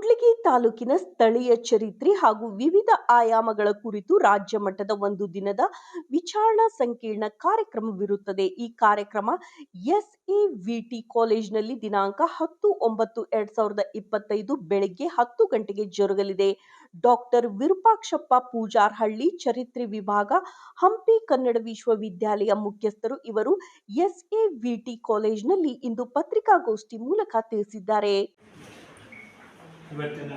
ಕೂಡ್ಲಿಗಿ ತಾಲೂಕಿನ ಸ್ಥಳೀಯ ಚರಿತ್ರೆ ಹಾಗೂ ವಿವಿಧ ಆಯಾಮಗಳ ಕುರಿತು ರಾಜ್ಯ ಮಟ್ಟದ ಒಂದು ದಿನದ ವಿಚಾರಣಾ ಸಂಕಿರಣ ಕಾರ್ಯಕ್ರಮವಿರುತ್ತದೆ. ಈ ಕಾರ್ಯಕ್ರಮ ಎಸ್ಎವಿಟಿ ಕಾಲೇಜಿನಲ್ಲಿ ದಿನಾಂಕ ಹತ್ತು ಒಂಬತ್ತು ಎರಡ್ ಸಾವಿರದ ಇಪ್ಪತ್ತೈದು ಬೆಳಗ್ಗೆ ಹತ್ತು ಗಂಟೆಗೆ ಜರುಗಲಿದೆ. ಡಾಕ್ಟರ್ ವಿರೂಪಾಕ್ಷಪ್ಪ ಪೂಜಾರ್ಹಳ್ಳಿ ಚರಿತ್ರೆ ವಿಭಾಗ, ಹಂಪಿ ಕನ್ನಡ ವಿಶ್ವವಿದ್ಯಾಲಯ ಮುಖ್ಯಸ್ಥರು ಇವರು ಎಸ್ಎವಿಟಿ ಕಾಲೇಜಿನಲ್ಲಿ ಇಂದು ಪತ್ರಿಕಾಗೋಷ್ಠಿ ಮೂಲಕ ತಿಳಿಸಿದ್ದಾರೆ. ಇವತ್ತಿನ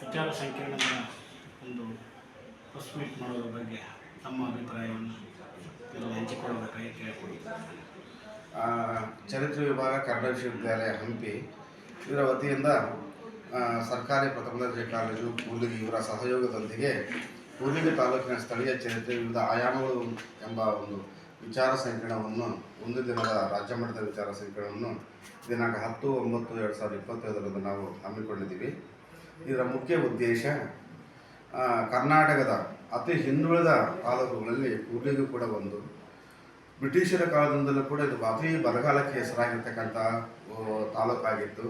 ವಿಚಾರ ಸಂಕಿರಣದ ಒಂದು ಪ್ರೆಸ್ ಮೀಟ್ ಮಾಡೋದ್ರ ಬಗ್ಗೆ ತಮ್ಮ ಅಭಿಪ್ರಾಯವನ್ನು ಹಂಚಿಕೊಳ್ಳಬೇಕಾಗಿ ಕೇಳ್ಕೊಡಿ ಆ, ಚರಿತ್ರೆ ವಿಭಾಗ ಕನ್ನಡ ವಿಶ್ವವಿದ್ಯಾಲಯ ಹಂಪಿ. ಇದರ ವತಿಯಿಂದ ಸರ್ಕಾರಿ ಪ್ರಥಮ ದರ್ಜೆ ಕಾಲೇಜು ಕೂಲಿಗಿ ಇವರ ಸಹಯೋಗದೊಂದಿಗೆ ಕೂಲಿಗಿ ತಾಲೂಕಿನ ಸ್ಥಳೀಯ ಚರಿತ್ರೆ ವಿವಿಧ ಆಯಾಮಗಳು ಎಂಬ ಒಂದು ವಿಚಾರ ಸಂಕಿರಣವನ್ನು ಒಂದು ದಿನದ ರಾಜ್ಯ ಮಟ್ಟದ ವಿಚಾರ ಸಂಕಿರಣವನ್ನು ದಿನಾಂಕ ಹತ್ತು, ಒಂಬತ್ತು, ಎರಡು ಸಾವಿರದ ಇಪ್ಪತ್ತೈದರಂದು ನಾವು ಹಮ್ಮಿಕೊಂಡಿದ್ದೀವಿ. ಇದರ ಮುಖ್ಯ ಉದ್ದೇಶ ಕರ್ನಾಟಕದ ಅತಿ ಹಿಂದುಳಿದ ತಾಲೂಕುಗಳಲ್ಲಿ ಕೂಡ್ಲಿಗೂ ಕೂಡ ಒಂದು. ಬ್ರಿಟಿಷರ ಕಾಲದಿಂದಲೂ ಕೂಡ ಇದು ಅತಿ ಬರಗಾಲಕ್ಕೆ ಹೆಸರಾಗಿರ್ತಕ್ಕಂಥ ತಾಲೂಕಾಗಿತ್ತು.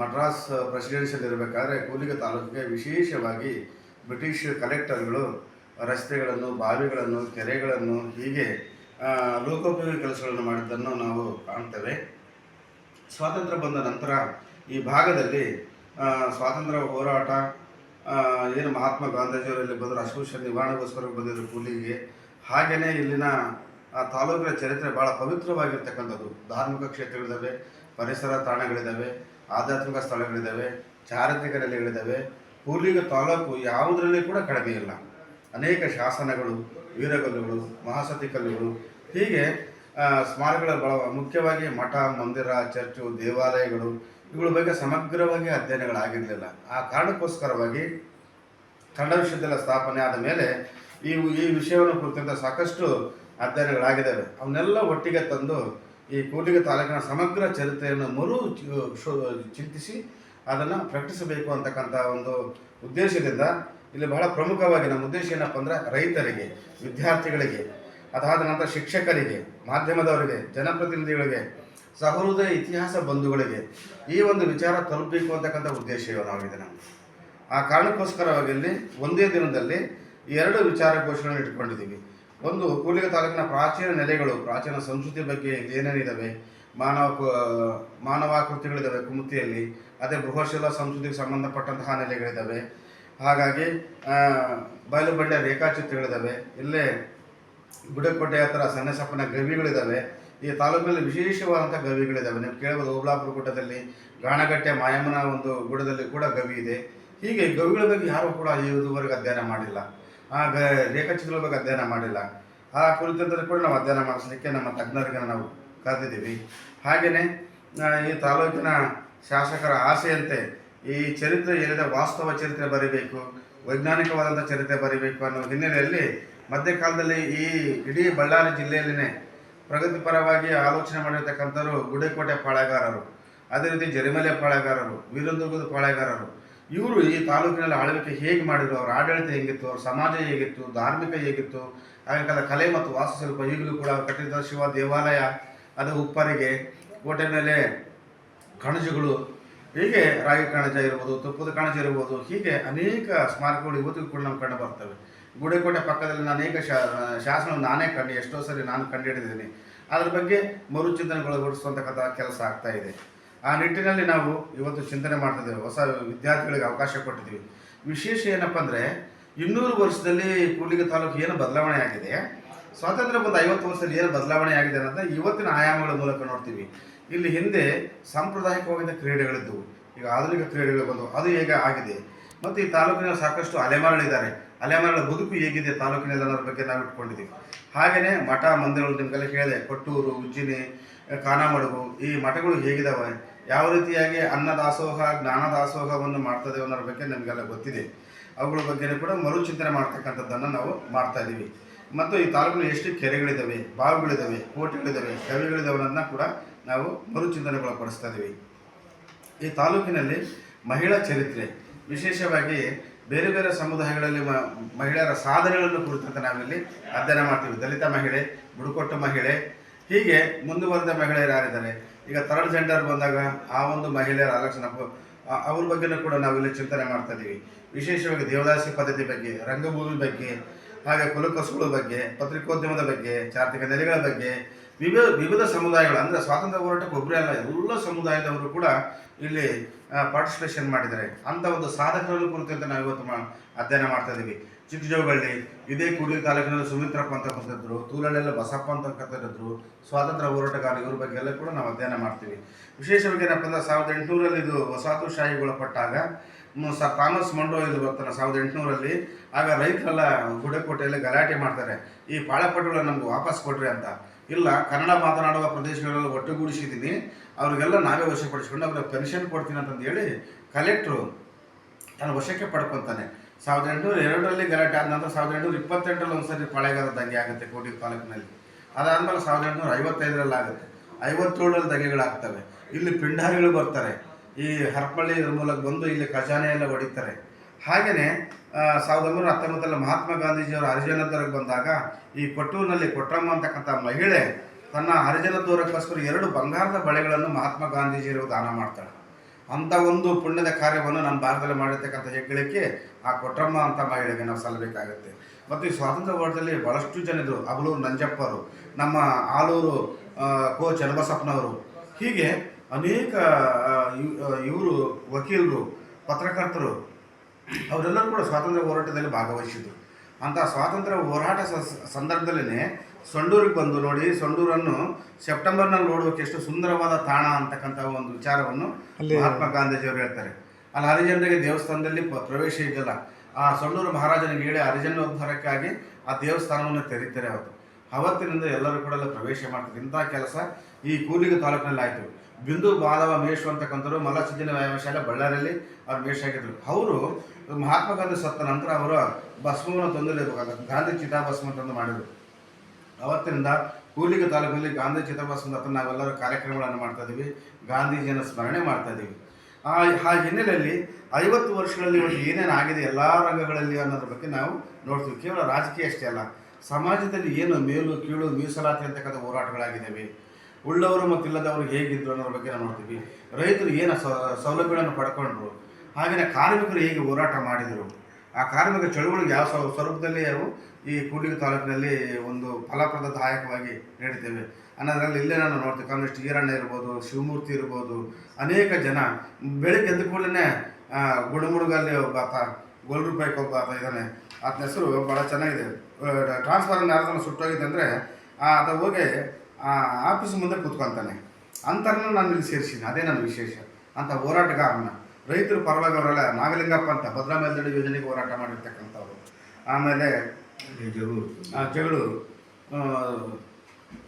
ಮಡ್ರಾಸ್ ಪ್ರೆಸಿಡೆನ್ಷಿಯಲ್ ಇರಬೇಕಾದ್ರೆ ಕೂಲಿಗೆ ತಾಲೂಕಿಗೆ ವಿಶೇಷವಾಗಿ ಬ್ರಿಟಿಷ್ ಕಲೆಕ್ಟರ್ಗಳು ರಸ್ತೆಗಳನ್ನು, ಬಾವಿಗಳನ್ನು, ಕೆರೆಗಳನ್ನು ಹೀಗೆ ಲೋಕೋಪಯೋಗಿ ಕೆಲಸಗಳನ್ನು ಮಾಡಿದ್ದನ್ನು ನಾವು ಕಾಣ್ತೇವೆ. ಸ್ವಾತಂತ್ರ್ಯ ಬಂದ ನಂತರ ಈ ಭಾಗದಲ್ಲಿ ಸ್ವಾತಂತ್ರ್ಯ ಹೋರಾಟ ಏನು ಮಹಾತ್ಮ ಗಾಂಧೀಜಿಯವರಲ್ಲಿ ಬಂದರು ಅಸ್ಪೃಶ್ಯ ನಿವಾರಣೆಗೋಸ್ಕರ ಬಂದಿದ್ದರು ಕೂಲಿಗೆ ಹಾಗೆಯೇ ಇಲ್ಲಿನ ಆ ತಾಲೂಕಿನ ಚರಿತ್ರೆ ಭಾಳ ಪವಿತ್ರವಾಗಿರ್ತಕ್ಕಂಥದ್ದು. ಧಾರ್ಮಿಕ ಕ್ಷೇತ್ರಗಳಿದ್ದಾವೆ ಪರಿಸರ ತಾಣಗಳಿದ್ದಾವೆ ಆಧ್ಯಾತ್ಮಿಕ ಸ್ಥಳಗಳಿದ್ದಾವೆ ಚಾರಿತ್ರಿಕ ನೆಲೆಗಳಿದ್ದಾವೆ ಕೂಲಿಗ ತಾಲೂಕು ಯಾವುದರಲ್ಲಿ ಕೂಡ ಕಡಿಮೆ ಇಲ್ಲ. ಅನೇಕ ಶಾಸನಗಳು, ವೀರಗಲ್ಲುಗಳು, ಮಹಾಸತಿ ಕಲ್ಲುಗಳು, ಹೀಗೆ ಸ್ಮಾರಕಗಳ ಬಹಳ ಮುಖ್ಯವಾಗಿ ಮಠ, ಮಂದಿರ, ಚರ್ಚು, ದೇವಾಲಯಗಳು, ಇವುಗಳ ಬಗ್ಗೆ ಸಮಗ್ರವಾಗಿ ಅಧ್ಯಯನಗಳಾಗಿರಲಿಲ್ಲ. ಆ ಕಾರಣಕ್ಕೋಸ್ಕರವಾಗಿ ಕನ್ನಡ ವಿಶ್ವವಿದ್ಯಾಲಯ ಸ್ಥಾಪನೆ ಆದ ಮೇಲೆ ಈ ಈ ವಿಷಯವನ್ನು ಕುರಿತಂತೆ ಸಾಕಷ್ಟು ಅಧ್ಯಯನಗಳಾಗಿದ್ದಾವೆ. ಅವನ್ನೆಲ್ಲ ಒಟ್ಟಿಗೆ ತಂದು ಈ ಕೂಲಿಗೆ ತಾಲೂಕಿನ ಸಮಗ್ರ ಚರಿತ್ರೆಯನ್ನು ಮರು ಚಿಂತಿಸಿ ಅದನ್ನು ಪ್ರಕಟಿಸಬೇಕು ಅಂತಕ್ಕಂಥ ಒಂದು ಉದ್ದೇಶದಿಂದ ಇಲ್ಲಿ ಬಹಳ ಪ್ರಮುಖವಾಗಿ ನಮ್ಮ ಉದ್ದೇಶ ಏನಪ್ಪ ಅಂದರೆ ರೈತರಿಗೆ, ವಿದ್ಯಾರ್ಥಿಗಳಿಗೆ, ಅದಾದ ನಂತರ ಶಿಕ್ಷಕರಿಗೆ ಮಾಧ್ಯಮದವರಿಗೆ, ಜನಪ್ರತಿನಿಧಿಗಳಿಗೆ, ಸಹೃದಯ ಇತಿಹಾಸ ಬಂಧುಗಳಿಗೆ ಈ ಒಂದು ವಿಚಾರ ತಲುಪಬೇಕು ಅಂತಕ್ಕಂಥ ಉದ್ದೇಶ ನಾವಿದೆ ನಮ್ಮ ಆ ಕಾರಣಕ್ಕೋಸ್ಕರವಾಗಿ ಒಂದೇ ದಿನದಲ್ಲಿ ಎರಡು ವಿಚಾರ ಘೋಷಣೆ ಇಟ್ಕೊಂಡಿದ್ದೀವಿ. ಒಂದು ಕೂಲಿಗ ತಾಲೂಕಿನ ಪ್ರಾಚೀನ ನೆಲೆಗಳು, ಪ್ರಾಚೀನ ಸಂಸ್ಕೃತಿ ಬಗ್ಗೆ ಏನೇನಿದ್ದಾವೆ ಮಾನವ ಮಾನವ ಮಾನವಾಕೃತಿಗಳಿದ್ದಾವೆ ಕುಮತಿಯಲ್ಲಿ, ಅದೇ ಬೃಹಶಿಲ ಸಂಸ್ಕೃತಿಗೆ ಸಂಬಂಧಪಟ್ಟಂತಹ ನೆಲೆಗಳಿದ್ದಾವೆ ಹಾಗಾಗಿ ಬಯಲು ಬಂಡೆ ರೇಖಾಚಿತ್ರಗಳಿದ್ದಾವೆ ಇಲ್ಲೇ ಗುಡಕೋಟೆ ಹತ್ರ ಸಣ್ಣ ಸಪ್ಪನ ಗವಿಗಳಿದ್ದಾವೆ ಈ ತಾಲೂಕಿನಲ್ಲಿ ವಿಶೇಷವಾದಂಥ ಗವಿಗಳಿದ್ದಾವೆ ನೀವು ಕೇಳಬಹುದು ಓಬ್ಲಾಪುರ ಗುಡ್ಡದಲ್ಲಿ ಗಾಣಗಟ್ಟೆ ಮಾಯಮ್ಮನ ಒಂದು ಗುಡದಲ್ಲಿ ಕೂಡ ಗವಿ ಇದೆ. ಹೀಗೆ ಗವಿಗಳ ಬಗ್ಗೆ ಯಾರೂ ಕೂಡ ಇದುವರೆಗೆ ಅಧ್ಯಯನ ಮಾಡಿಲ್ಲ. ಆ ಗ, ರೇಖಾಚಿತ್ರಗಳ ಬಗ್ಗೆ ಅಧ್ಯಯನ ಮಾಡಿಲ್ಲ. ಆ ಕುರಿತಂತೆ ಕೂಡ ನಾವು ಅಧ್ಯಯನ ಮಾಡಿಸಲಿಕ್ಕೆ ನಮ್ಮ ತಜ್ಞರಿಗೆ ನಾವು ಕರೆದಿದ್ದೀವಿ. ಹಾಗೆಯೇ ಈ ತಾಲೂಕಿನ ಶಾಸಕರ ಆಸೆಯಂತೆ ಈ ಚರಿತ್ರೆ ಏನಿದೆ ವಾಸ್ತವ ಚರಿತ್ರೆ ಬರೀಬೇಕು, ವೈಜ್ಞಾನಿಕವಾದಂಥ ಚರಿತ್ರೆ ಬರೀಬೇಕು ಅನ್ನೋ ಹಿನ್ನೆಲೆಯಲ್ಲಿ ಮಧ್ಯಕಾಲದಲ್ಲಿ ಈ ಇಡೀ ಬಳ್ಳಾರಿ ಜಿಲ್ಲೆಯಲ್ಲಿನೇ ಪ್ರಗತಿಪರವಾಗಿ ಆಲೋಚನೆ ಮಾಡಿರ್ತಕ್ಕಂಥವ್ರು ಗುಡೆಕೋಟೆ ಪಾಳೆಗಾರರು, ಅದೇ ರೀತಿ ಜರಿಮಲೆ ಪಾಳೆಗಾರರು, ವೀರದುರ್ಗದ ಪಾಳೆಗಾರರು. ಇವರು ಈ ತಾಲೂಕಿನಲ್ಲಿ ಆಳ್ವಿಕೆ ಹೇಗೆ ಮಾಡಿದ್ರು? ಅವ್ರ ಆಡಳಿತ ಹೇಗಿತ್ತು? ಅವ್ರ ಸಮಾಜ ಹೇಗಿತ್ತು? ಧಾರ್ಮಿಕ ಹೇಗಿತ್ತು? ಆಗಿನ ಕಾಲ, ಕಲೆ ಮತ್ತು ವಾಸ್ತುಶಿಲ್ಪ ಈಗಲೂ ಕೂಡ ಕಟ್ಟಿದ ಶಿವ ದೇವಾಲಯ, ಅದು ಉಪ್ಪರಿಗೆ, ಕೋಟೆ ಮೇಲೆ ಕಣಜಗಳು ಹೀಗೆ ರಾಗಿ ಕಣಜ ಇರ್ಬೋದು, ತುಪ್ಪದ ಕಣಜ ಇರ್ಬೋದು, ಹೀಗೆ ಅನೇಕ ಸ್ಮಾರಕಗಳು ಇವತ್ತಿಗೂ ಕೂಡ ನಮ್ಮ ಕಂಡು ಬರ್ತವೆ. ಗುಡೇಕೋಟೆ ಪಕ್ಕದಲ್ಲಿ ನಾನು ಅನೇಕ ಶಾ, ಶಾಸನ ನಾನೇ ಕಂಡು ಎಷ್ಟೋ ಸರಿ ನಾನು ಕಂಡುಹಿಡಿದಿದ್ದೀನಿ. ಅದ್ರ ಬಗ್ಗೆ ಮರುಚಿಂತನೆಗೊಳಪಡಿಸುವಂತಕ್ಕಂಥ ಕೆಲಸ ಆಗ್ತಾ ಇದೆ. ಆ ನಿಟ್ಟಿನಲ್ಲಿ ನಾವು ಇವತ್ತು ಚಿಂತನೆ ಮಾಡ್ತಿದ್ದೇವೆ ಹೊಸ ವಿದ್ಯಾರ್ಥಿಗಳಿಗೆ ಅವಕಾಶ ಕೊಟ್ಟಿದ್ದೀವಿ. ವಿಶೇಷ ಏನಪ್ಪ ಅಂದರೆ, ಇನ್ನೂರು ವರ್ಷದಲ್ಲಿ ಕೂಡ್ಲಿಗಿ ತಾಲೂಕು ಏನು ಬದಲಾವಣೆ ಆಗಿದೆ, ಸ್ವಾತಂತ್ರ್ಯ ಬಂದ ಐವತ್ತು ವರ್ಷದಲ್ಲಿ ಏನು ಬದಲಾವಣೆ ಆಗಿದೆ ಅನ್ನೋದನ್ನ ಇವತ್ತಿನ ಆಯಾಮಗಳ ಮೂಲಕ ನೋಡ್ತೀವಿ. ಇಲ್ಲಿ ಹಿಂದೆ ಸಾಂಪ್ರದಾಯಿಕವಾಗಿದ್ದ ಕ್ರೀಡೆಗಳಿದ್ದವು. ಈಗ ಆಧುನಿಕ ಕ್ರೀಡೆಗಳು ಬಂದವು. ಅದು ಹೇಗೆ ಆಗಿದೆ? ಮತ್ತು ಈ ತಾಲೂಕಿನಲ್ಲಿ ಸಾಕಷ್ಟು ಅಲೆಮಾರಿಗಳಿದ್ದಾರೆ. ಅಲೆಮಾರಿಗಳ ಬದುಕು ಹೇಗಿದೆ ತಾಲೂಕಿನಲ್ಲಿ ಅನ್ನೋದ್ರ ಬಗ್ಗೆ ನಾವು ಇಟ್ಕೊಂಡಿದ್ದೀವಿ. ಹಾಗೆಯೇ ಮಠ, ಮಂದಿರಗಳು ನಿಮಗೆಲ್ಲ ಹೇಳಿದೆ, ಕೊಟ್ಟೂರು, ಉಜ್ಜಿನಿ ಕಾನಾಮಡುಗು ಈ ಮಠಗಳು ಹೇಗಿದ್ದಾವೆ ಯಾವ ರೀತಿಯಾಗಿ ಅನ್ನದಾಸೋಹ ಜ್ಞಾನ ದಾಸೋಹವನ್ನು ಮಾಡ್ತದೆ ಅನ್ನೋದ್ರ ಬಗ್ಗೆ ನಮಗೆಲ್ಲ ಗೊತ್ತಿದೆ. ಅವುಗಳ ಬಗ್ಗೆನೂ ಕೂಡ ಮರುಚಿಂತನೆ ಮಾಡ್ತಕ್ಕಂಥದ್ದನ್ನು ನಾವು ಮಾಡ್ತಾ ಇದ್ದೀವಿ. ಮತ್ತು ಈ ತಾಲೂಕಿನಲ್ಲಿ ಎಷ್ಟು ಕೆರೆಗಳಿದ್ದಾವೆ ಬಾವುಗಳಿದ್ದಾವೆ ಕೋಟೆಗಳಿದ್ದಾವೆ ಕವಿಗಳಿದ್ದಾವೆ ಅನ್ನೋದನ್ನ ಕೂಡ ನಾವು ಮರುಚಿಂತನೆಗೊಳಪಡಿಸ್ತಾ ಇದ್ದೀವಿ. ಈ ತಾಲೂಕಿನಲ್ಲಿ ಮಹಿಳಾ ಚರಿತ್ರೆ, ವಿಶೇಷವಾಗಿ ಬೇರೆ ಬೇರೆ ಸಮುದಾಯಗಳಲ್ಲಿ ಮಹಿಳೆಯರ ಸಾಧನೆಗಳನ್ನು ಕುರಿತಂತೆ ನಾವಿಲ್ಲಿ ಅಧ್ಯಯನ ಮಾಡ್ತೀವಿ. ದಲಿತ ಮಹಿಳೆ, ಬುಡಕಟ್ಟು ಮಹಿಳೆ, ಹೀಗೆ ಮುಂದುವರೆದ ಮಹಿಳೆಯರು ಯಾರಿದ್ದಾರೆ? ಈಗ ಥರ್ಡ್ ಜೆಂಡರ್ ಬಂದಾಗ ಆ ಒಂದು ಮಹಿಳೆಯರ ಅಲಕ್ಷಣ ಆ- ಅವ್ರ ಬಗ್ಗೆನೂ ಕೂಡ ನಾವಿಲ್ಲಿ ಚಿಂತನೆ ಮಾಡ್ತಾ ಇದ್ದೀವಿ. ವಿಶೇಷವಾಗಿ ದೇವದಾಸಿ ಪದ್ಧತಿ ಬಗ್ಗೆ, ರಂಗಭೂಮಿ ಬಗ್ಗೆ, ಹಾಗೆ ಕುಲಕಸುಗಳ ಬಗ್ಗೆ, ಪತ್ರಿಕೋದ್ಯಮದ ಬಗ್ಗೆ, ಚಾರ್ತಿಕ ನೆಲೆಗಳ ಬಗ್ಗೆ ವಿವಿಧ ವಿವಿಧ ಸಮುದಾಯಗಳು, ಅಂದರೆ ಸ್ವಾತಂತ್ರ್ಯ ಹೋರಾಟಕ್ಕೆ ಒಬ್ಬರೇ ಅಲ್ಲ ಎಲ್ಲ ಸಮುದಾಯದವರು ಕೂಡ ಇಲ್ಲಿ ಪಾರ್ಟಿಸಿಪೇಷನ್ ಮಾಡಿದ್ದಾರೆ. ಅಂಥ ಒಂದು ಸಾಧಕರನ್ನು ಕುರಿತಂತೆ ನಾವು ಇವತ್ತು ಅಧ್ಯಯನ ಮಾಡ್ತಾ ಇದ್ದೀವಿ ಚಿಕ್ಕಜೋಗಳ್ಳಿ, ಇದೇ ಕೂಡಲಿ ತಾಲೂಕಿನಲ್ಲಿ ಸುಮಿತ್ರಪ್ಪ ಅಂತ ಕರೆದಿದ್ರು ತೂಲಳ್ಳೆಲ್ಲ ಬಸಪ್ಪ ಅಂತ ಕರ್ತಿದ್ರು ಸ್ವಾತಂತ್ರ್ಯ ಹೋರಾಟಗಾರ ಇವ್ರ ಬಗ್ಗೆ ಎಲ್ಲ ಕೂಡ ನಾವು ಅಧ್ಯಯನ ಮಾಡ್ತೀವಿ. ವಿಶೇಷವಾಗಿ ಏನಪ್ಪ ಅಂದ್ರೆ ಸಾವಿರದ ಎಂಟುನೂರಲ್ಲಿ ಇದು ವಸಾಹತುಶಾಹಿಗೊಳಪಟ್ಟಾಗ ಶಾಹಿಗೊಳಪಟ್ಟಾಗ ಸರ್ ಥಾಮಸ್ ಮಂಡೋ ಇಲ್ಲಿ ಬರ್ತಾನೆ ಸಾವಿರದ ಎಂಟುನೂರಲ್ಲಿ, ಆಗ ರೈತರೆಲ್ಲ ಗುಡಕೋಟೆಯಲ್ಲಿ ಗಲಾಟೆ ಮಾಡ್ತಾರೆ. ಈ ಪಾಳಪಟ್ಟುಗಳನ್ನ ನಮ್ಗೆ ವಾಪಸ್ ಕೊಡ್ರಿ ಅಂತ. ಇಲ್ಲ, ಕನ್ನಡ ಮಾತನಾಡುವ ಪ್ರದೇಶಗಳೆಲ್ಲ ಒಟ್ಟುಗೂಡಿಸಿದ್ದೀನಿ. ಅವರಿಗೆಲ್ಲ ನಾವೇ ವಶಪಡಿಸ್ಕೊಂಡು ಅವ್ರಿಗೆ ಪೆನ್ಷನ್ ಕೊಡ್ತೀನಿ ಅಂತಂದು ಹೇಳಿ ಕಲೆಕ್ಟ್ರು ತನ್ನ ವಶಕ್ಕೆ ಪಡ್ಕೊತಾನೆ. ಸಾವಿರದ ಎಂಟುನೂರ ಎರಡರಲ್ಲಿ ಗಲಾಟೆ ಆದ ನಂತರ ಸಾವಿರದ ಎಂಟುನೂರ ಇಪ್ಪತ್ತೆಂಟರಲ್ಲಿ ಒಂದ್ಸರಿ ಪಾಳೆಗಾರ ದಂಗೆ ಆಗುತ್ತೆ ಕೋಟಿ ತಾಲೂಕಿನಲ್ಲಿ. ಅದಾದಮೇಲೆ ಸಾವಿರದ ಎಂಟುನೂರ ಐವತ್ತೈದರಲ್ಲಿ ಆಗುತ್ತೆ ಐವತ್ತೇಳರಲ್ಲಿ ದಂಗೆಗಳಾಗ್ತವೆ. ಇಲ್ಲಿ ಪಿಂಡಾರಿಗಳು ಬರ್ತಾರೆ. ಈ ಹರಪಳ್ಳಿ ಮೂಲಕ ಬಂದು ಇಲ್ಲಿ ಖಜಾನೆ ಎಲ್ಲ ಹೊಡಿತಾರೆ ಹಾಗೆಯೇ ಸಾವಿರದ ಒಂಬೈನೂರ ಹತ್ತೊಂಬತ್ತರಲ್ಲಿ ಮಹಾತ್ಮ ಗಾಂಧೀಜಿಯವರ ಹರಿಜನದವರೆಗೆ ಬಂದಾಗ ಈ ಕೊಟ್ಟೂರಿನಲ್ಲಿ ಕೊಟ್ರಮ್ಮ ಅಂತಕ್ಕಂಥ ಮಹಿಳೆ ತನ್ನ ಹರಿಜನದವರಕ್ಕೋಸ್ಕರ ಎರಡು ಬಂಗಾರದ ಬಳೆಗಳನ್ನು ಮಹಾತ್ಮ ಗಾಂಧೀಜಿಯವರು ದಾನ ಮಾಡ್ತಾಳೆ. ಅಂಥ ಒಂದು ಪುಣ್ಯದ ಕಾರ್ಯವನ್ನು ನಮ್ಮ ಭಾರತದಲ್ಲಿ ಮಾಡಿರ್ತಕ್ಕಂಥ ಹೆಗ್ಗಳಿಕೆ ಆ ಕೊಟ್ರಮ್ಮ ಅಂತ ಮಹಿಳೆಗೆ ನಾವು ಸಲ್ಲಬೇಕಾಗುತ್ತೆ. ಮತ್ತು ಈ ಸ್ವಾತಂತ್ರ್ಯ ಹೋರಾಟದಲ್ಲಿ ಭಾಳಷ್ಟು ಜನರು ಅಗಲೂರು ನಂಜಪ್ಪರು, ನಮ್ಮ ಆಲೂರು ಕೋ ಚನ್ನಬಸಪ್ಪನವರು, ಹೀಗೆ ಅನೇಕ ಇವರು ವಕೀಲರು, ಪತ್ರಕರ್ತರು ಅವರೆಲ್ಲರೂ ಕೂಡ ಸ್ವಾತಂತ್ರ್ಯ ಹೋರಾಟದಲ್ಲಿ ಭಾಗವಹಿಸಿದ್ರು. ಅಂತ ಸ್ವಾತಂತ್ರ್ಯ ಹೋರಾಟ ಸಂದರ್ಭದಲ್ಲೇ ಸೊಂಡೂರಿಗೆ ಬಂದು ನೋಡಿ ಸೊಂಡೂರನ್ನು ಸೆಪ್ಟೆಂಬರ್ನಲ್ಲಿ ನೋಡೋಕೆ ಎಷ್ಟು ಸುಂದರವಾದ ತಾಣ ಅಂತಕ್ಕಂಥ ಒಂದು ವಿಚಾರವನ್ನು ಮಹಾತ್ಮ ಗಾಂಧೀಜಿಯವರು ಹೇಳ್ತಾರೆ. ಅಲ್ಲಿ ಹರಿಜನರಿಗೆ ದೇವಸ್ಥಾನದಲ್ಲಿ ಪ್ರವೇಶ ಇದ್ದಲ್ಲ ಆ ಸೊಂಡೂರು ಮಹಾರಾಜನಿಗೆ ಹೇಳಿ ಹರಿಜನ ಉದ್ಧಾರಕ್ಕಾಗಿ ಆ ದೇವಸ್ಥಾನವನ್ನು ತೆರೀತಾರೆ ಅವತ್ತು ಅವತ್ತಿನಿಂದ ಎಲ್ಲರೂ ಕೂಡ ಪ್ರವೇಶ ಮಾಡ್ತಾರೆ ಇಂಥ ಕೆಲಸ ಈ ಕೂಲಿಗೆ ತಾಲೂಕಿನಲ್ಲಿ ಆಯಿತು ಬಿಂದು ಮಾಧವ ಮೇಷು ಅಂತಕ್ಕಂಥವ್ರು ಮಲ್ಲಸಿದ್ದಿನ ವ್ಯಾಯಾಮಶಾಲೆ ಬಳ್ಳಾರಿಯಲ್ಲಿ ಅವ್ರು ಮೇಷ ಆಗಿದ್ರು. ಅವರು ಮಹಾತ್ಮ ಗಾಂಧಿ ಸತ್ತ ನಂತರ ಅವರು ಭಸ್ಮವನ್ನು ತಂದಿರಬೇಕಾಗುತ್ತೆ ಗಾಂಧಿ ಚಿತಾಭಸ್ಮ ಅಂತಂದು ಮಾಡಿದರು. ಅವತ್ತಿನಿಂದ ಕೂಲಿಗೆ ತಾಲೂಕಿನಲ್ಲಿ ಗಾಂಧಿ ಚಿತಾಭಸ್ಮದ ಹತ್ರ ನಾವೆಲ್ಲರೂ ಕಾರ್ಯಕ್ರಮಗಳನ್ನು ಮಾಡ್ತಾ ಇದ್ದೀವಿ. ಗಾಂಧೀಜಿಯನ್ನು ಸ್ಮರಣೆ ಮಾಡ್ತಾ ಇದ್ದೀವಿ. ಆ ಆ ಹಿನ್ನೆಲೆಯಲ್ಲಿ ಐವತ್ತು ವರ್ಷಗಳಲ್ಲಿ ಇವತ್ತು ಏನೇನು ಆಗಿದೆ ಎಲ್ಲ ರಂಗಗಳಲ್ಲಿ ಅನ್ನೋದ್ರ ಬಗ್ಗೆ ನಾವು ನೋಡ್ತೀವಿ. ಕೇವಲ ರಾಜಕೀಯ ಅಷ್ಟೇ ಅಲ್ಲ. ಸಮಾಜದಲ್ಲಿ ಏನು ಮೇಲು, ಕೀಳು, ಮೀಸಲಾತಿ ಅಂತಕ್ಕಂಥ ಹೋರಾಟಗಳಾಗಿದ್ದಾವೆ. ಉಳ್ಳವರು ಮತ್ತು ಇಲ್ಲದವರು ಹೇಗಿದ್ರು ಅನ್ನೋದ್ರ ಬಗ್ಗೆ ನಾವು ನೋಡ್ತೀವಿ. ರೈತರು ಏನು ಸೌಲಭ್ಯಗಳನ್ನು ಪಡ್ಕೊಂಡ್ರು ಹಾಗೆಯೇ ಕಾರ್ಮಿಕರು ಹೇಗೆ ಹೋರಾಟ ಮಾಡಿದರು, ಆ ಕಾರ್ಮಿಕ ಚಳುವಳಿಗೆ ಯಾವ ಸ್ವರೂಪದಲ್ಲಿ ಅವು ಈ ಕೂಡ್ಲಿಗಿ ತಾಲೂಕಿನಲ್ಲಿ ಒಂದು ಫಲಪ್ರದದಾಯಕವಾಗಿ ನೀಡಿದ್ದೇವೆ. ಅನ್ನೋದ್ರಲ್ಲಿ ಇಲ್ಲೇ ನಾನು ನೋಡ್ತೀವಿ ಕಮ್ಯುನಿಸ್ಟ್ ಈರಣ್ಣ ಇರ್ಬೋದು, ಶಿವಮೂರ್ತಿ ಇರ್ಬೋದು, ಅನೇಕ ಜನ ಬೆಳಿಗ್ಗೆ ಎದ್ದ ಕೂಡಲೇ ಗುಡುಮುಡುಗಲ್ಲಿ ಒಬ್ಬ ಆತ ಗೋಲ್ರೂಪಾಯಿಗೆ ಒಬ್ಬ ಆತ ಇದ್ದಾನೆ. ಆತನ ಹೆಸರು ಭಾಳ ಚೆನ್ನಾಗಿದೆ. ಟ್ರಾನ್ಸ್ಫಾರ್ಮರ್ ಯಾರ್ದನ್ನ ಸುಟ್ಟೋಗಿದೆ ಅಂದರೆ ಆತ ಹೋಗಿ ಆಫೀಸ್ ಮುಂದೆ ಕೂತ್ಕೊತಾನೆ. ಅಂತರನ್ನ ನಾನು ಇಲ್ಲಿ ಸೇರಿಸಿದ್ದೀನಿ ಅದೇ ನನ್ನ ವಿಶೇಷ. ಅಂತ ಹೋರಾಟಗಾರನ. ರೈತರು ಪರವಾಗಿ ಅವರೆಲ್ಲ ನಾಗಲಿಂಗಪ್ಪ ಅಂತ ಭದ್ರಾ ಮೇಲ್ದಡಿ ಯೋಜನೆಗೆ ಹೋರಾಟ ಮಾಡಿರ್ತಕ್ಕಂಥವ್ರು. ಆಮೇಲೆ ಆ, ಜಗಳೂರು ಆ,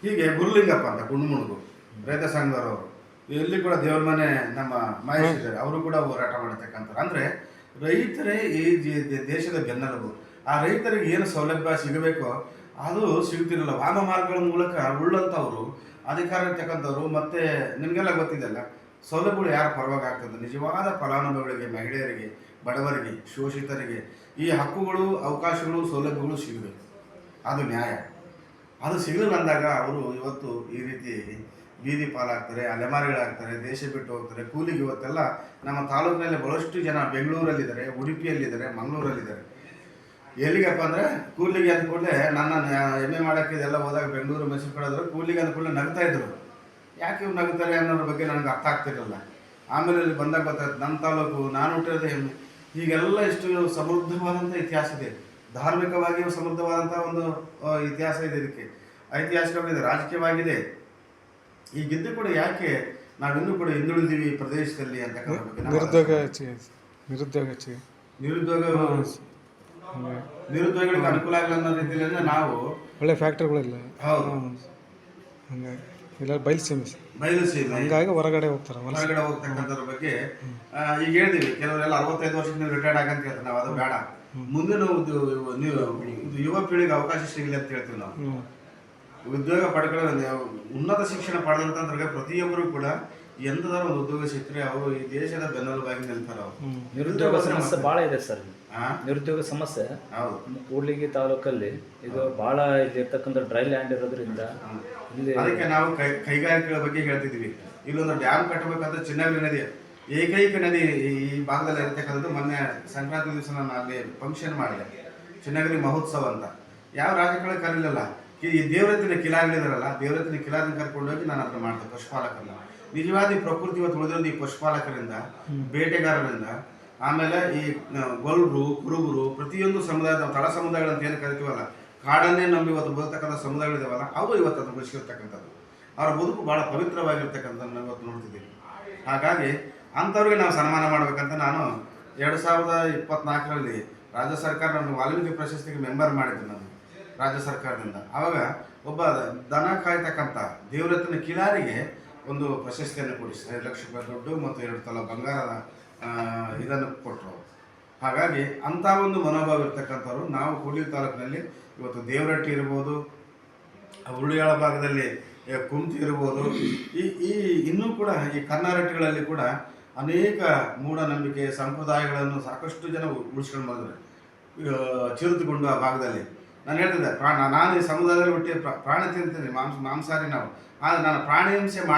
ಹೀಗೆ ಗುರುಲಿಂಗಪ್ಪ ಅಂತ ಗುಂಡುಮುಣಗು ರೈತ ಸಂಘದವರು ಇಲ್ಲಿ ಕೂಡ ದೇವ್ರ ಮನೆ ನಮ್ಮ ಮಹೇಶ್ ಇದ್ದಾರೆ ಅವರು ಕೂಡ ಹೋರಾಟ ಮಾಡಿರ್ತಕ್ಕಂಥವ್ರು. ಅಂದರೆ ರೈತರೇ ಈ ಜಿ- ದೇಶದ ಬೆನ್ನೆಲುಬು. ಆ ರೈತರಿಗೆ ಏನು ಸೌಲಭ್ಯ ಸಿಗಬೇಕೋ ಅದು ಸಿಗ್ತಿರಲ್ಲ ವಾಮ ಮಾರ್ಗಗಳ ಮೂಲಕ ಉಳ್ಳಂಥವ್ರು ಅಧಿಕಾರ ಇರ್ತಕ್ಕಂಥವ್ರು ಮತ್ತೆ ನಿಮಗೆಲ್ಲ ಗೊತ್ತಿದೆಲ್ಲ ಸೌಲಭ್ಯಗಳು ಯಾರು ಪರವಾಗಿ ಆಗ್ತದೆ ನಿಜವಾದ ಫಲಾನುಭವಿಗಳಿಗೆ, ಮಹಿಳೆಯರಿಗೆ, ಬಡವರಿಗೆ, ಶೋಷಿತರಿಗೆ ಈ ಹಕ್ಕುಗಳು, ಅವಕಾಶಗಳು, ಸೌಲಭ್ಯಗಳು ಸಿಗಬೇಕು. ಅದು ನ್ಯಾಯ. ಅದು ಸಿಗಲಿಲ್ಲ ಅಂದಾಗ ಅವರು ಇವತ್ತು ಈ ರೀತಿ ಬೀದಿ ಪಾಲಾಗ್ತಾರೆ, ಅಲೆಮಾರಿಗಳಾಗ್ತಾರೆ, ದೇಶ ಬಿಟ್ಟು ಹೋಗ್ತಾರೆ. ಕೂಲಿಗೆ ಇವತ್ತೆಲ್ಲ ನಮ್ಮ ತಾಲೂಕಿನಲ್ಲಿ ಬಹಳಷ್ಟು ಜನ ಬೆಂಗಳೂರಲ್ಲಿದ್ದಾರೆ, ಉಡುಪಿಯಲ್ಲಿದ್ದಾರೆ, ಮಂಗಳೂರಲ್ಲಿದ್ದಾರೆ. ಎಲ್ಲಿಗಪ್ಪ ಅಂದರೆ ಕೂಲಿಗೆ ಅಂದ ಕೂಡಲೇ ನನ್ನ ಎಂ ಎ ಮಾಡೋಕ್ಕೆ ಇದೆಲ್ಲ ಹೋದಾಗ ಬೆಂಗಳೂರು ಮೈಸೂರು ಕಡೆ ಹೋದ್ರೆ ಕೂಲಿಗೆ ಅಂದ ಕೂಡಲೇ ನಗ್ತಾ ಇದ್ರು. ಯಾಕೆ ಇವ್ರು ನಗ್ತಾರೆ ಅನ್ನೋದ್ರ ಬಗ್ಗೆ ನನಗೆ ಅರ್ಥ ಆಗ್ತಿರಲಿಲ್ಲ. ಆಮೇಲೆ ಇಲ್ಲಿ ಬಂದಾಗ ಗೊತ್ತಾಯ್ತು ನಮ್ಮ ತಾಲೂಕು ನಾನು ಹುಟ್ಟಿರೋದೇ ಹೆಮ್ಮೆ ಹೀಗೆಲ್ಲ ಇಷ್ಟು ಸಮೃದ್ಧವಾದಂಥ ಇತಿಹಾಸ ಇದೆ. ಧಾರ್ಮಿಕವಾಗಿಯೂ ಸಮೃದ್ಧವಾದಂಥ ಒಂದು ಇತಿಹಾಸ ಇದೆ ಇದಕ್ಕೆ. ಐತಿಹಾಸಿಕವಾಗಿದೆ ರಾಜಕೀಯವಾಗಿದೆ. ಈಗಿದ್ದು ಕೂಡ ಯಾಕೆ ನಾವಿನ್ನೂ ಕೂಡ ಹಿಂದುಳಿದೀವಿ ಈ ಪ್ರದೇಶದಲ್ಲಿ ಅಂತ ನಿರುದ್ಯೋಗ ನಿರುದ್ಯೋಗ ನಿರುದ್ಯೋಗ ನಿರುದ್ಯೋಗಿಗಳಿಗೆ ಅನುಕೂಲ ಆಗಲ್ಲ ಅನ್ನೋ ರೀತಿಯಲ್ಲಿ ನಾವು ಒಳ್ಳೆ ಫ್ಯಾಕ್ಟ್ರಿಗಳಿಲ್ಲ ಹೌದು. ಹಂಗಾಗಿ ಇಲ್ಲ ಬಯಲು ಸೀಮೆ ಬಯಲು ಸೀಮೆ. ಹಂಗಾಗಿ ಹೊರಗಡೆ ಹೋಗ್ತಾರೆ ಹೊರಗಡೆ ಹೋಗ್ತಕ್ಕಂಥದ್ರ ಬಗ್ಗೆ ಈಗ ಹೇಳಿದೀವಿ ಕೆಲವರೆಲ್ಲ ಅರವತ್ತೈದು ವರ್ಷದಿಂದ ನೀವು ರಿಟೈರ್ಡ್ ಆಗಂತ ಹೇಳ್ತಾರೆ ನಾವು ಅದು ಬೇಡ. ಮುಂದಿನ ಒಂದು ನೀವು ಇದು ಯುವ ಪೀಳಿಗೆ ಅವಕಾಶ ಸಿಗಲಿ ಅಂತ ಹೇಳ್ತೀವಿ ನಾವು. ಉದ್ಯೋಗ ಪಡ್ಕೊಳ್ಳೋ ಉನ್ನತ ಶಿಕ್ಷಣ ಪಡೆದಂತಂದ್ರೆ ಪ್ರತಿಯೊಬ್ಬರು ಕೂಡ ಎಂಥದ ಒಂದು ಉದ್ಯೋಗ ಸಿಕ್ಕರೆ ಅವರು ಈ ದೇಶದ ಬೆನ್ನೆಲುಬಾಗಿ ನಿಲ್ತಾರೆ ಅವರು. ನಿರುದ್ಯೋಗ ಸಮಸ್ಯೆ ಭಾಳ ಇದೆ ಸರ್. ನಿರುದ್ಯೋಗ ಸಮಸ್ಯೆ. ಹೌದು. ಕೂಡ್ಲಿಗಿ ತಾಲೂಕಲ್ಲಿ ಇದು ಬಹಳ ಇಲ್ಲಿ ಇರ್ತಕ್ಕಂಥ ಡ್ರೈ ಲ್ಯಾಂಡ್ ಇರೋದ್ರಿಂದ ಇಲ್ಲಿ ಅದಕ್ಕೆ ನಾವು ಕೈಗಾರಿಕೆಗಳ ಬಗ್ಗೆ ಹೇಳ್ತಿದ್ವಿ ಇಲ್ಲೊಂದು ಡ್ಯಾಮ್ ಕಟ್ಟಬೇಕಂದ್ರೆ ಚಿನ್ನಗಿರಿ ನದಿ ಏಕೈಕ ನದಿ ಈ ಭಾಗದಲ್ಲಿ ಇರತಕ್ಕಂಥದ್ದು ಮೊನ್ನೆ ಸಂಕ್ರಾಂತಿ ದಿವಸ ನಾನು ಅಲ್ಲಿ ಫಂಕ್ಷನ್ ಮಾಡಿದೆ. ಚಿನ್ನಗಿರಿ ಮಹೋತ್ಸವ ಅಂತ. ಯಾವ ರಾಜಕಾರಣ ಕರೀಲಿಲ್ಲ. ಈ ದೇವರತ್ತಿನ ಕಿಲಾಗಳಿದಾರಲ್ಲ ದೇವರತ್ತಿನ ಕಿಲಾರನ್ನ ಕರ್ಕೊಂಡು ಹೋಗಿ ನಾನು ಅದನ್ನ ಮಾಡಿದೆ ಪಶುಪಾಲಕರನ್ನ. ನಿಜವಾದ ಪ್ರಕೃತಿ ಇವತ್ತು ಉಳಿದಿರೋದು ಈ ಪಶುಪಾಲಕರಿಂದ ಬೇಟೆಗಾರರಿಂದ ಆಮೇಲೆ ಈ ಗೊಲ್ರು ಕುರುಬರು, ಪ್ರತಿಯೊಂದು ಸಮುದಾಯದ ತಳ ಸಮುದಾಯಗಳಂತ ಏನು ಕರಿತೀವಲ್ಲ? ಕಾಡನ್ನೇ ನಂಬಿ ಇವತ್ತು ಬದುಕ್ತಕ್ಕಂಥ ಸಮುದಾಯಗಳಿದಾವಲ್ಲ ಅವು ಇವತ್ತು ಅದನ್ನು ಉಳಿಸ್ಕಿರ್ತಕ್ಕಂಥದ್ದು ಅವರ ಬದುಕು ಭಾಳ ಪವಿತ್ರವಾಗಿರ್ತಕ್ಕಂಥದ್ದು ನಾವು ಇವತ್ತು ನೋಡ್ತಿದ್ದೀವಿ. ಹಾಗಾಗಿ ಅಂಥವ್ರಿಗೆ ನಾವು ಸನ್ಮಾನ ಮಾಡಬೇಕಂತ ನಾನು ಎರಡು ಸಾವಿರದ ಇಪ್ಪತ್ನಾಲ್ಕರಲ್ಲಿ ರಾಜ್ಯ ಸರ್ಕಾರ ನನ್ನ ವಾಲ್ಮೀಕಿ ಪ್ರಶಸ್ತಿಗೆ ಮೆಂಬರ್ ಮಾಡಿದ್ದೆ ನಾನು, ರಾಜ್ಯ ಸರ್ಕಾರದಿಂದ. ಆವಾಗ ಒಬ್ಬ ದನ ಕಾಯ್ತಕ್ಕಂಥ ದೇವರತ್ನ ಕಿಲಾರಿಗೆ ಒಂದು ಪ್ರಶಸ್ತಿಯನ್ನು ಕೊಡಿಸಿ ಐದು ಲಕ್ಷ ರೂಪಾಯಿ ದುಡ್ಡು ಮತ್ತು ಎರಡು ತಲ ಬಂಗಾರದ ಇದನ್ನು ಕೊಟ್ಟರು. ಹಾಗಾಗಿ ಅಂಥ ಒಂದು ಮನೋಭಾವ ಇರ್ತಕ್ಕಂಥವ್ರು ನಾವು ಕೂಡ್ಲಿ ತಾಲೂಕಿನಲ್ಲಿ ಇವತ್ತು ದೇವರಟ್ಟಿ ಇರ್ಬೋದು ಹುರುಳಿಯಾಳ ಭಾಗದಲ್ಲಿ ಕುಂತಿ ಇರ್ಬೋದು, ಈ ಈ ಇನ್ನೂ ಕೂಡ ಈ ಕರ್ನಾಟಕಗಳಲ್ಲಿ ಕೂಡ ಅನೇಕ ಮೂಢನಂಬಿಕೆ ಸಂಪ್ರದಾಯಗಳನ್ನು ಸಾಕಷ್ಟು ಜನ ಉಳಿಸ್ಕೊಂಡು ಬಂದರು ಚಿರುತುಕೊಂಡು ಆ ಭಾಗದಲ್ಲಿ. ನಾನು ಹೇಳ್ತಿದ್ದೆ, ಪ್ರಾಣ, ನಾನು ಈ ಸಮುದಾಯದಲ್ಲಿ ಹುಟ್ಟಿ ಪ್ರ- ಪ್ರಾಣ ತಿಂತೀನಿ, ಮಾಂಸ, ಮಾಂಸಾಹಾರಿ ನಾವು. ಆದರೆ ನಾನು ಪ್ರಾಣಿ ಹಿಂಸೆ